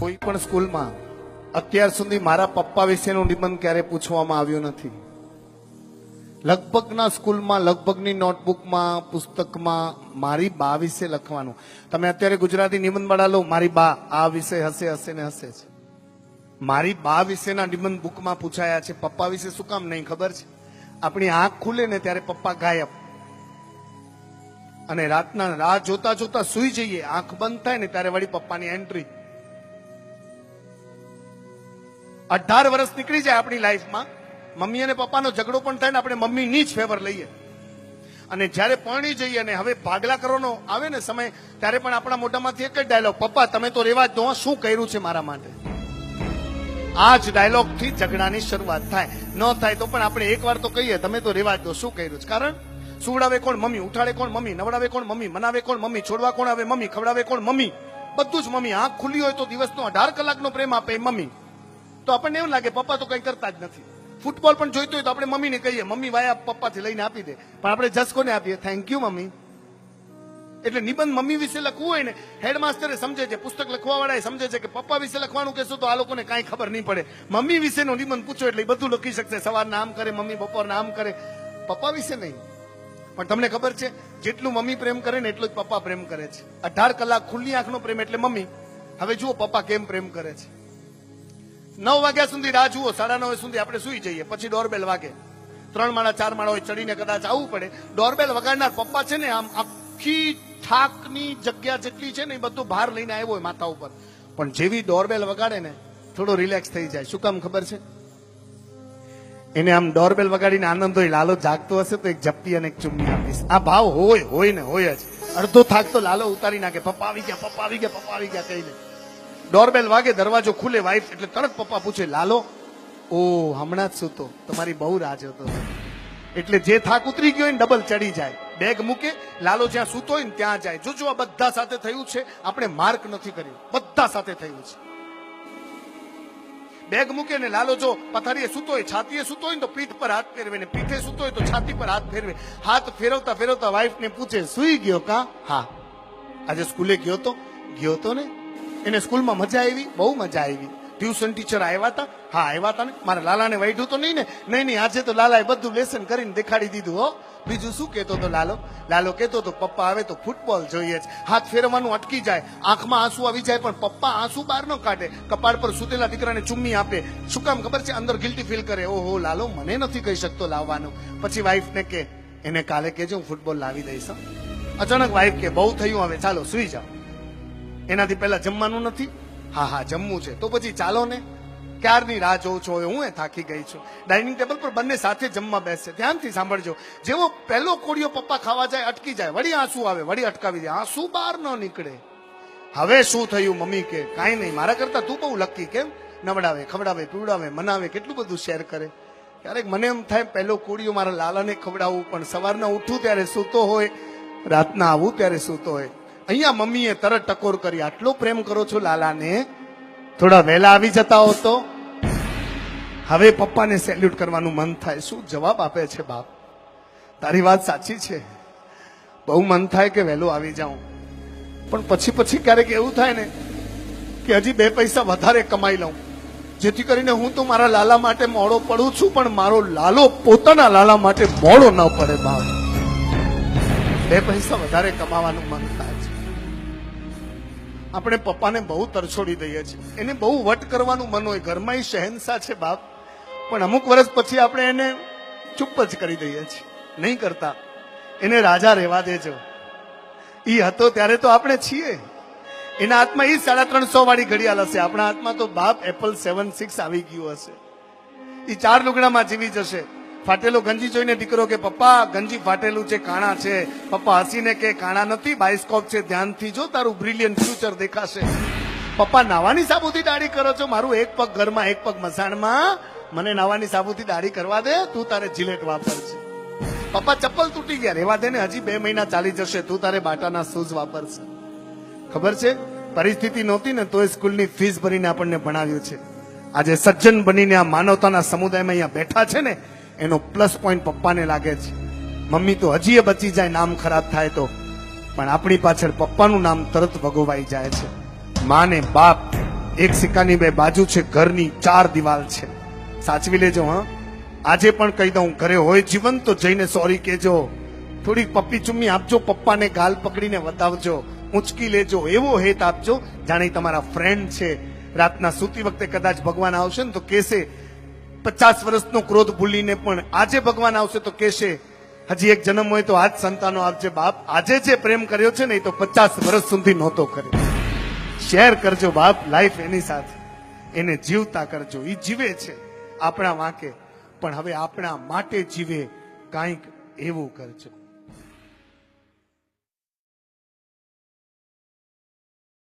કોઈ પણ સ્કૂલમાં અત્યાર સુધી મારા પપ્પા વિશેનું નિબંધ ક્યારે પૂછવામાં આવ્યું નથી. લગભગના સ્કૂલમાં, લગભગની નોટબુકમાં, પુસ્તકમાં મારી બા વિશે લખવાનું. તમે અત્યારે ગુજરાતી નિબંધ બળા લો, મારી બા આ વિશે હશે હશે ને હશે છે. મારી બા વિશેના નિબંધ બુકમાં પૂછાયા છે, પપ્પા વિશે શું કામ નહીં ખબર છે? આપણી આંખ ખુલે ને ત્યારે પપ્પા ગાયબ. અને રાતના રાહ જોતા જોતા સુઈ જઈએ, આંખ બંધ થાય ને ત્યારે વળી પપ્પાની એન્ટ્રી અઢાર વર્ષ નીકળી જાય આપણી લાઈફમાં. મમ્મી અને પપ્પાનો ઝઘડો પણ થાય ને આપણે મમ્મીની જ ફેવર લઈએ. અને જ્યારે પરણી જઈએ અને હવે ભાગલા કરવાનો આવે ને સમય, ત્યારે પણ આપણા મોઢામાંથી એક જ ડાયલોગ પપ્પા, તમે તો રેવા દો શું કર્યું છે મારા માટે? આ જ ડાયલોગથી ઝઘડાની શરૂઆત થાય. ન થાય તો પણ આપણે એકવાર તો કહીએ, તમે તો રેવા દો, શું કર્યું છે? કારણ સુવડાવે કોણ મમ્મી, ઉઠાડે કોણ મમ્મી, નવડાવે કોણ મમ્મી, મનાવે કોણ મમ્મી, છોડવા કોણ આવે મમ્મી, ખવડાવે કોણ મમ્મી? બધું જ મમ્મી. આંખ ખુલ્લી હોય તો દિવસનો અઢાર કલાકનો પ્રેમ આપે મમ્મી. તો આપણને એવું લાગે, પપ્પા તો કઈ કરતા જ નથી. ફૂટબોલ પણ જોઈતો હોય તો આપણે મમ્મીને કહીએ, મમ્મી, વાયા પપ્પાથી લઈને આપી દે. પણ આપણે જસ કોને આપીએ થેન્ક યુ મમ્મી. એટલે નિબંધ મમ્મી વિશે લખવું હોય ને હેડમાસ્ટરે સમજે છે, પુસ્તક લખવા વાળા સમજે છે કે પપ્પા વિશે લખવાનું કહેશું તો આ લોકોને કાંઈ ખબર નહીં પડે. મમ્મી વિશેનો નિબંધ પૂછો એટલે બધું લખી શકશે. સવારના આમ કરે, મમ્મી બપોરના આમ કરે. પપ્પા વિશે નહીં. પણ તમને ખબર છે, જેટલું મમ્મી પ્રેમ કરે ને એટલું જ પપ્પા પ્રેમ કરે છે. અઢાર કલાક ખુલ્લી આંખનો પ્રેમ એટલે મમ્મી. હવે જુઓ પપ્પા કેમ પ્રેમ કરે છે. નવ વાગ્યા સુધી રાહ જુઓ, સાડા નવ સુધી આપણે સુઈ જઈએ, પછી ડોરબેલ વાગે. ત્રણ માળા, ચાર માળા હોય, ચડીને કદાચ આવવું પડે. ડોરબેલ વગાડનાર પપ્પા છે ને, આમ આખી થાકની જગ્યા જેટલી છે ને, એ બધું બહાર લઈને આવ્યો હોય માથા ઉપર. પણ જેવી ડોરબેલ વગાડે ને, થોડો રિલેક્સ થઈ જાય. શું કામ ખબર છે? એને આમ ડોરબેલ વગાડીને આનંદ હોય, લાલો જાગતો હશે તો એક ઝપટી અને એક ચુમ્મી આપીશ. આ ભાવ હોય હોય ને, હોય જ. અડધો થાક તો લાલો ઉતારી નાખે. પપ્પા આવી ગયા, પપ્પા આવી ગયા, પપ્પા આવી ગયા, કહીને. ડોરબેલ વાગે દરવાજો ખુલે વાઈફ એટલે તરત પપ્પા પૂછે, લાલો, ઓ, હમણાં જ સૂતો તમારી બહુ રાજ હતો. એટલે જે થાક ઉતરી ગયો હોય ડબલ ચડી જાય. બેગ મૂકે, લાલો જ્યાં સૂતો હોય ને ત્યાં જાય. જો જો આ બધા સાથે થયું છે, આપણે માર્ક નથી કર્યું. બધા સાથે થયું છે. બેગ મૂકે ને લાલો જો પથારીએ સૂતો હોય, છાતીએ સૂતો હોય ને તો પીઠ પર હાથ ફેરવે ને પીઠે સૂતો હોય તો છાતી પર હાથ ફેરવે. હાથ ફેરવતા ફેરવતા વાઈફ ને પૂછે, સુઈ ગયો કા? હા. આજે સ્કૂલે ગયો તો? ગયો તો ને. એને સ્કૂલમાં મજા આવી, બહુ મજા આવી. ટ્યુશન ટીચર આવ્યા હતા હા, આવ્યા હતા ને. મારા લાલાને વાઢ્યું તો નહીં ને. નહીં નહીં, આજે તો લાલાએ બધું લેસન કરીને દેખાડી દીધું, હો. બીજું શું કહેતો તો લાલો? લાલો કહેતો તો પપ્પા આવે તો ફૂટબોલ જોઈએ જ હાથ ફેરવવાનું અટકી જાય. આંખમાં આંસુ આવી જાય, પણ પપ્પા આંસુ બહાર ન કાઢે. કપાળ પર સુતેલા દીકરાને ચુમ્મી આપે. શું કામ ખબર છે? અંદર ગિલ્ટી ફીલ કરે. ઓહો, લાલો, મને નથી કહી શકતો લાવવાનું. પછી વાઈફને કે, એને કાલે કહેજો હું ફૂટબોલ લાવી દઈશ અચાનક વાઈફ કે, બહુ થયું હવે, ચાલો, સુઈ જાઓ. એનાથી પહેલા જમવાનું નથી? હા હા, જમવું છે. તો પછી ચાલો ને. ક્યારની રાહ જોઉં છું? હવે હું એ થાકી ગઈ છું. ડાઇનિંગ ટેબલ પર બંને સાથે જમવા બેસે. ધ્યાનથી સાંભળજો. જેવો પહેલો કોળિયો પપ્પા ખાવા જાય, અટકી જાય. વળી આંસુ આવે, વળી અટકાવી જાય આંસુ બહાર ન નીકળે. હવે શું થયું, મમ્મી કે? કાંઈ નહીં, મારા કરતા તું બહુ લકી કેમ? નવડાવે, ખવડાવે, પીવડાવે, મનાવે, કેટલું બધું શેર કરે. ક્યારેક મને એમ થાય, પહેલો કોળિયો મારા લાલાને ખવડાવવું પણ સવારના ઉઠું ત્યારે સૂતો હોય, રાતના આવું ત્યારે સૂતો હોય. અહીંયા મમ્મીએ તરત ટકોર કરી, આટલો પ્રેમ કરો છો લાલાને? થોડા વહેલા આવી જતા હો તો. હવે પપ્પાને સેલ્યુટ કરવાનું મન થાય. શું જવાબ આપે છે બાપ? તારી વાત સાચી છે. બહુ મન થાય કે વહેલું આવી જાઉં. પણ પછી પછી ક્યારેક એવું થાય ને કે હજી બે પૈસા વધારે કમાઈ લઉં. જેથી કરીને હું તો મારા લાલા માટે મોડો પડું છું, પણ મારો લાલો પોતાના લાલા માટે મોડો ન પડે બાપ. બે પૈસા વધારે કમાવાનું મન થાય છે. આપણે પપ્પાને બહુ તરછોડી દઈએ છીએ. એને બહુ વટ કરવાનું મન હોય. ઘરમાં ઈ શહેનશાહ છે બાપ. પણ અમુક વર્ષ પછી આપણે એને ચૂપ જ કરી દઈએ છીએ. નહીં કરતા. એને રાજા રહેવા દેજો. એ હતો ત્યારે તો આપણે છીએ. એના હાથમાં એ સાડા ત્રણસો વાળી ઘડિયાળ હશે. આપણા હાથમાં તો બાપ એપલ સેવન સિક્સ આવી ગયું હશે. એ ચાર લુગડામાં જીવી જશે. ફાટેલો ગંજી જોઈને દીકરો કે, પપ્પા, ગંજી ફાટેલું છે, કાણા છે. પપ્પા હસીને કે, કાણા નથી બાયસ્કોપ છે, ધ્યાનથી જો તારું બ્રિલિયન્ટ ફ્યુચર દેખાશે. પપ્પા, નાવાની સાબુથી દાઢી કરો છો, મારું એક પગ ઘરમાં, એક પગ મસાણમાં. મને નાવાની સાબુથી દાઢી કરવા દે, તું તારે જીલેટ વાપરશે પપ્પા, ચપ્પલ તૂટી ગયા, રેવા દે ને, હજી બે મહિના ચાલી જશે, તું તારે બાટાના શૂઝ વાપરશે. ખબર છે? પરિસ્થિતિ નહોતી ને, તોય સ્કૂલની ફીસ ભરીને આપણને ભણાવ્યું છે. આજે સજ્જન બનીને આ માનવતાના સમુદાયમાં અહીંયા બેઠા છે ને એનો પ્લસ પોઈન્ટ પપ્પાને લાગે છે. મમ્મી તો હજી એ બચી જાય, નામ ખરાબ થાય તો. પણ આપણી પાછળ પપ્પાનું નામ તરત ભગોવાઈ જાય છે. માને બાપ, એક સિક્કાની બે બાજુ છે, ઘરની ચાર દિવાલ છે. સાચવી લેજો, હા. આજે પણ કહી દઉં, ઘરે હોય જીવન તો જઈને સોરી કહેજો. થોડીક પપ્પી ચુમ્મી આપજો, પપ્પાને ગાલ પકડીને બતાવજો ઉંચકી લેજો, એવો હેત આપજો, જાણે તમારા ફ્રેન્ડ છે. રાતના સૂતી વખતે કદાચ ભગવાન આવશે ને તો કહેશે પચાસ વર્ષનો ક્રોધ ભૂલીને પણ આજે ભગવાન આવશે તો કહેશે, હજી એક જન્મ હોય તો આજ સંતાનો આપજે બાપ. આજે જે પ્રેમ કર્યો છે ને એ તો પચાસ વર્ષ સુધી નહોતો કર્યો. શેર કરજો બાપ લાઈફ એની સાથે. એને જીવતા કરજો. એ જીવે છે આપણા વાંકે. પણ હવે આપણા માટે જીવે કાંઈક એવું કરજો.